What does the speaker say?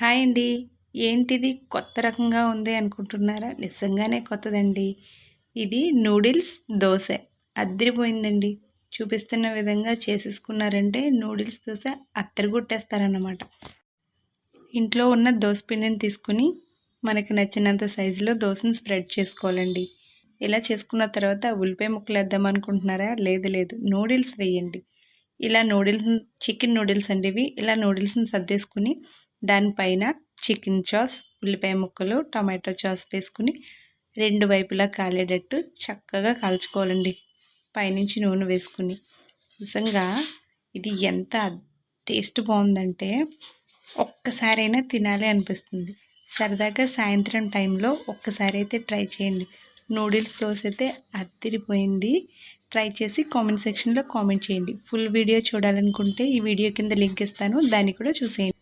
Hi అండి. ఏంటిది? కొత్త రకంగా ఉంది అనుకుంటున్నారా? నిజంగానే కొత్తదండి. ఇది నూడిల్స్ దోశ. అద్దరిపోయిందండి. చూపిస్తున్న విధంగా చేసేసుకున్నారంటే నూడిల్స్ దోశ అత్తరగొట్టేస్తారన్నమాట. ఇంట్లో ఉన్న దోశ పిండిని తీసుకుని మనకు నచ్చినంత సైజులో దోశను స్ప్రెడ్ చేసుకోవాలండి. ఇలా చేసుకున్న తర్వాత ఉల్లిపాయ ముక్కలు వేద్దాం అనుకుంటున్నారా? లేదు లేదు. నూడిల్స్ వేయండి. ఇలా నూడిల్స్ చికెన్ నూడిల్స్ అండి ఇవి. ఇలా నూడిల్స్ని సర్దేసుకుని దానిపైన చికెన్ చాస్ ఉల్లిపాయ ముక్కలు టమాటో చాస్ వేసుకుని రెండు వైపులా కాలేటట్టు చక్కగా కాల్చుకోవాలండి. పైనుంచి నూనె వేసుకుని. నిజంగా ఇది ఎంత టేస్ట్ బాగుందంటే ఒక్కసారైనా తినాలి అనిపిస్తుంది. సరదాగా సాయంత్రం టైంలో ఒక్కసారి అయితే ట్రై చేయండి. నూడిల్స్ దోశ అయితే అద్దరిపోయింది. ట్రై చేసి కామెంట్ సెక్షన్లో కామెంట్ చేయండి. ఫుల్ వీడియో చూడాలనుకుంటే ఈ వీడియో కింద లింక్ ఇస్తాను. దాన్ని కూడా చూసేయండి.